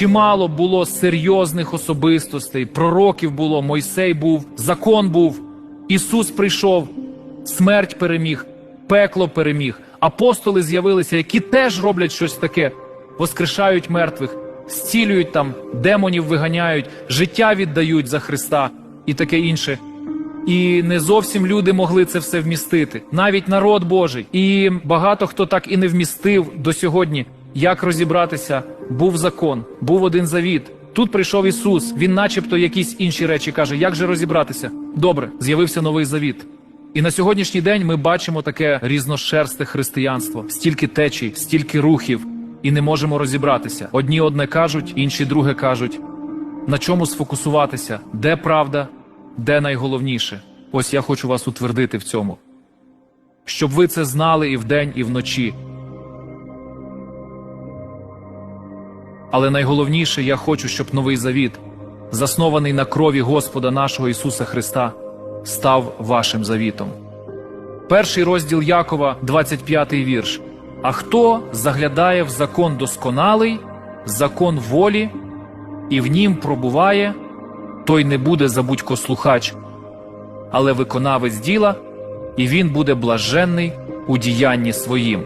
чимало було серйозних особистостей, пророків було, Мойсей був, закон був, Ісус прийшов, смерть переміг, пекло переміг. Апостоли з'явилися, які теж роблять щось таке, воскрешають мертвих, зцілюють там, демонів виганяють, життя віддають за Христа і таке інше. І не зовсім люди могли це все вмістити, навіть народ Божий. І багато хто так і не вмістив до сьогодні. Як розібратися? Був закон, був один завіт. Тут прийшов Ісус. Він, начебто, якісь інші речі каже: як же розібратися? Добре, з'явився новий завіт. І на сьогоднішній день ми бачимо таке різношерсте християнство, стільки течій, стільки рухів, і не можемо розібратися. Одні одне кажуть, інші друге кажуть. На чому сфокусуватися? Де правда, де найголовніше? Ось я хочу вас утвердити в цьому. Щоб ви це знали і вдень, і вночі. Але найголовніше я хочу, щоб новий завіт, заснований на крові Господа нашого Ісуса Христа, став вашим завітом. Перший розділ Якова, 25 вірш. А хто заглядає в закон досконалий, закон волі, і в нім пробуває, той не буде забудько слухач, але виконавець діла, і він буде блаженний у діянні своїм.